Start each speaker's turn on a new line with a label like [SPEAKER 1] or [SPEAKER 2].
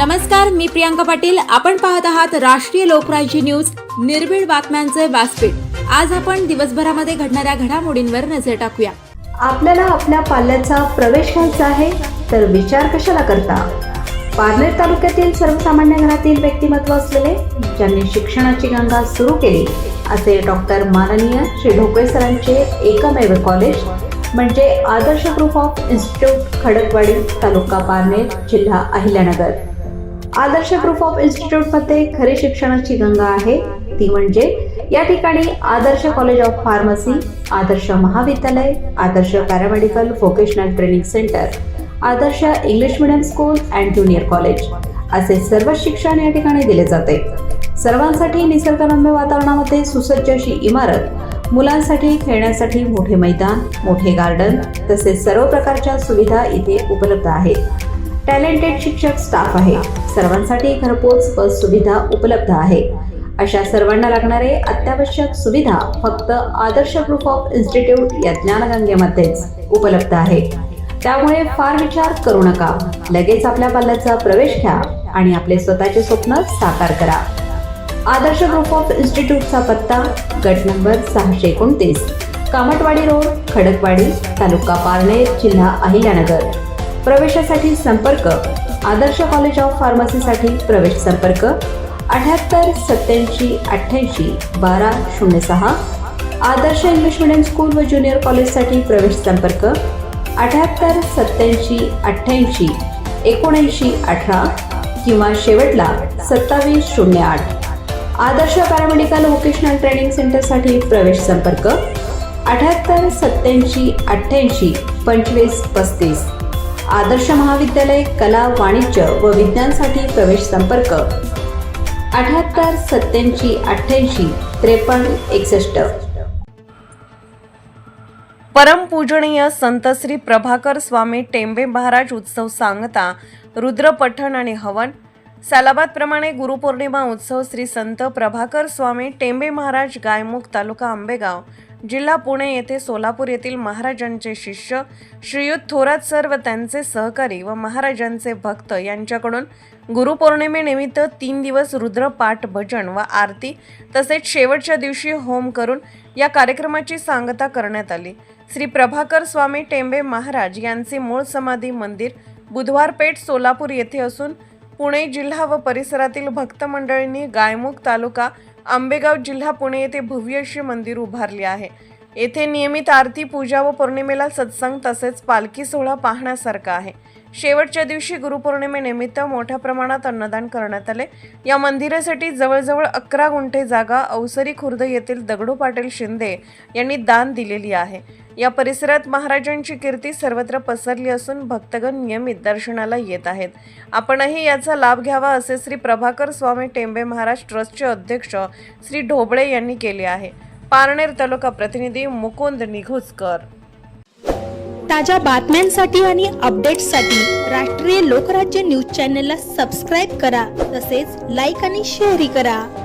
[SPEAKER 1] नमस्कार मी प्रियांका पाटील. आपण पाहत आहात राष्ट्रीय लोकराज्य न्यूज. निर्भीड बातम्यांचे व्यासपीठ. आज आपण दिवसभरामध्ये घडणाऱ्या घडामोडींवर नजर टाकूया.
[SPEAKER 2] आपल्याला आपल्या पाल्याचा प्रवेश घ्यायचा आहे तर विचार कशाला करता? पारनेर तालुक्यातील सर्वसामान्य घरातील व्यक्तिमत्व असलेले ज्यांनी शिक्षणाची गंगा सुरू केली असे डॉक्टर माननीय श्री ढोकळे सरांचे एकमेव कॉलेज म्हणजे Adarsh group of institute Khadakwadi taluka Parner जिल्हा अहिल्यानगर. आदर्श ग्रुप ऑफ इन्स्टिट्यूटमध्ये खरी शिक्षणाची गंगा आहे. ती म्हणजे या ठिकाणी Adarsh college of pharmacy Adarsh महाविद्यालय Adarsh paramedical vocational training centre Adarsh English medium school and junior college असे सर्व शिक्षण या ठिकाणी दिले जाते. सर्वांसाठी निसर्गरम्य वातावरणामध्ये सुसज्ज अशी इमारत मुलांसाठी खेळण्यासाठी मोठे मैदान मोठे गार्डन तसेच सर्व प्रकारच्या सुविधा इथे उपलब्ध आहेत टॅलेंटेड शिक्षक स्टाफ आहे. सर्वांसाठी घरपोच बस सुविधा उपलब्ध आहे. अशा सर्वांना लागणारे अत्यावश्यक सुविधा फक्त आदर्श ग्रुप ऑफ इन्स्टिट्यूट या ज्ञानगंगेमध्येच उपलब्ध आहे. त्यामुळे फार विचार करू नका. लगेच आपल्या पाल्याचा प्रवेश घ्या आणि आपले स्वतःचे स्वप्न साकार करा. आदर्श ग्रुप ऑफ इन्स्टिट्यूटचा पत्ता गट नंबर सहाशे एकोणतीस कामटवाडी रोड खडकवाडी तालुका पारनेर जिल्हा अहिल्यानगर. प्रवेशासाठी संपर्क. आदर्श कॉलेज ऑफ फार्मसीसाठी प्रवेश संपर्क. अठ्याहत्तर सत्याऐंशी अठ्ठ्याऐंशी बारा शून्य सहा. आदर्श इंग्लिश मिडियम स्कूल व ज्युनियर कॉलेजसाठी प्रवेश संपर्क. अठ्याहत्तर सत्याऐंशी अठ्ठ्याऐंशी एकोणऐंशी अठरा किंवा शेवटला सत्तावीस शून्य आठ. आदर्श पॅरामेडिकल व्होकेशनल ट्रेनिंग सेंटरसाठी प्रवेश संपर्क. अठ्याहत्तर सत्याऐंशी अठ्ठ्याऐंशी पंचवीस पस्तीस. आदर्श महाविद्यालय कला वाणिज्य व विज्ञानसाठी प्रवेश संपर्क. अठ्याहत्तर सत्याऐंशी अठ्ठ्याऐंशी त्रेपन्न एकसष्ट.
[SPEAKER 3] परमपूजनीय संत श्री प्रभाकर स्वामी टेंबे महाराज उत्सव सांगता रुद्रपठण आणि हवन. सालाबाद प्रमाणे गुरुपौर्णिमा उत्सव श्री संत प्रभाकर स्वामी टेंबे महाराज गायमुख तालुका आंबेगाव. जिल्हा पुणे येथे सोलापूर येथील महाराजांचे शिष्य श्रीयुत थोरात सर व त्यांचे सहकारी व महाराजांचे भक्त यांच्याकडून गुरुपौर्णिमेनिमित्त तीन दिवस रुद्रपाठ भजन व आरती तसेच शेवटच्या दिवशी होम करून या कार्यक्रमाची सांगता करण्यात आली. श्री प्रभाकर स्वामी टेंबे महाराज यांचे मूळ समाधी मंदिर बुधवारपेठ सोलापूर येथे असून पुणे जिल्हा व परिसरातील भक्त मंडळींनी गायमुख तालुका आंबेगाव जिल्हा पुणे येथे भव्य अशी मंदिर उभारले आहे. येथे नियमित आरती पूजा व पौर्णिमेला सत्संग तसेच पालखी सोहळा पाहण्यासारखा आहे. शेवटच्या दिवशी गुरुपौर्णिमेनिमित्त मोठ्या प्रमाणात अन्नदान करण्यात आले. या मंदिरासाठी जवळजवळ अकरा गुंठे जागा अवसरी खुर्द येथील दगडू पाटील शिंदे यांनी दान दिलेली आहे. या परिसरात महाराजांची कीर्ती सर्वत्र पसरली असून भक्तगण नियमित दर्शनाला येत आहेत. आपणही याचा लाभ घ्यावा असे श्री प्रभाकर स्वामी टेंबे महाराज ट्रस्टचे अध्यक्ष श्री ढोबळे यांनी केले आहे. पारनेर तालुका प्रतिनिधी मुकुंद निघुसकर.
[SPEAKER 4] ताज्या बातम्यांसाठी आणि अपडेट्ससाठी राष्ट्रीय लोकराज्य न्यूज चॅनलला सबस्क्राईब करा तसेच लाईक आणि शेअरही करा.